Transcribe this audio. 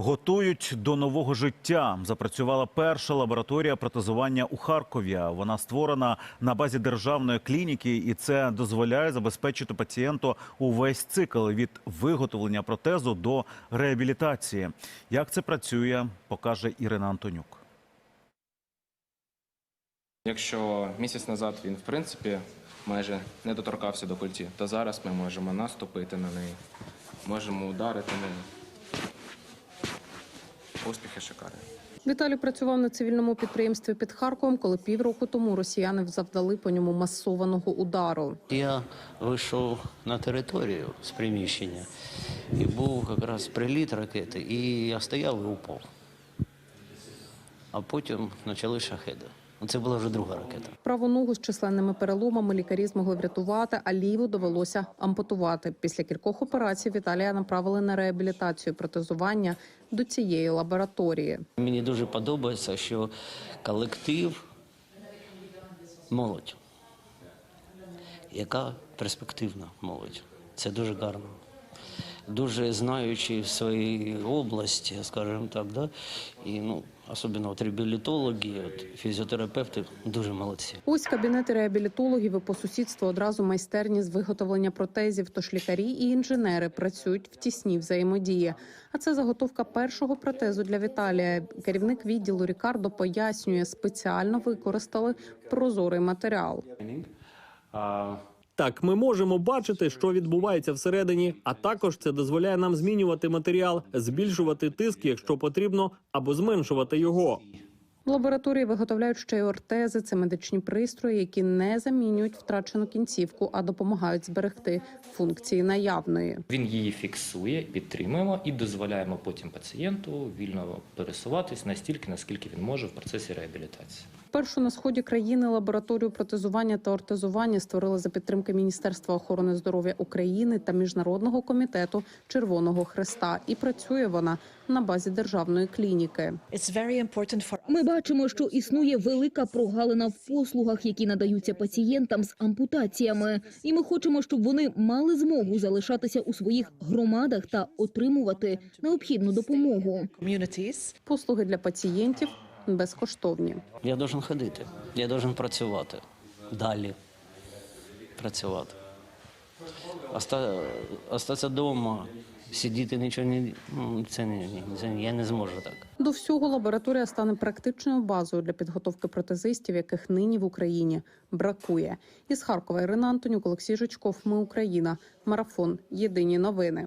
Готують до нового життя. Запрацювала перша лабораторія протезування у Харкові. Вона створена на базі державної клініки, і це дозволяє забезпечити пацієнту увесь цикл від виготовлення протезу до реабілітації. Як це працює, покаже Ірина Антонюк. Якщо місяць назад він, в принципі, майже не доторкався до культі, то зараз ми можемо наступити на неї, можемо ударити нею. Успіхи шикарні. Віталій працював на цивільному підприємстві під Харковом, коли півроку тому росіяни завдали по ньому масованого удару. Я вийшов на територію з приміщення, і був якраз приліт ракети, і я стояв і упав. А потім почали шахеди. Ну, Це була вже друга ракета. Праву ногу з численними переломами лікарі змогли врятувати, а ліву довелося ампутувати. Після кількох операцій Віталія направили на реабілітацію протезування до цієї лабораторії. Мені дуже подобається, що колектив молодь, яка перспективна молодь. Це дуже гарно. Дуже знаючи в своїй області, скажімо так, да? і ну, особливо от реабілітологи, от, фізіотерапевти дуже молодці. Ось кабінети реабілітологів і по сусідству одразу майстерні з виготовлення протезів. Тож лікарі і інженери працюють в тісній взаємодії. А це заготовка першого протезу для Віталія. Керівник відділу Рікардо пояснює, спеціально використали прозорий матеріал. Так, ми можемо бачити, що відбувається всередині, а також це дозволяє нам змінювати матеріал, збільшувати тиск, якщо потрібно, або зменшувати його. В лабораторії виготовляють ще й ортези. Це медичні пристрої, які не замінюють втрачену кінцівку, а допомагають зберегти функції наявної. Він її фіксує, підтримуємо і дозволяємо потім пацієнту вільно пересуватись настільки, наскільки він може в процесі реабілітації. Першу на сході країни лабораторію протезування та ортезування створили за підтримки Міністерства охорони здоров'я України та Міжнародного комітету Червоного Хреста. І працює вона на базі державної клініки. Ми бачимо, що існує велика прогалина в послугах, які надаються пацієнтам з ампутаціями, і ми хочемо, щоб вони мали змогу залишатися у своїх громадах та отримувати необхідну допомогу. Послуги для пацієнтів безкоштовні. Я должен ходити, я должен працювати далі. Працювати. Оста... Остатися вдома, сидіти нічого не ну, це не це я не зможу так. До всього лабораторія стане практичною базою для підготовки протезистів, яких нині в Україні бракує. Із Харкова Ірина Антонюк, Олексій Жичков. Ми Україна. Марафон. Єдині новини.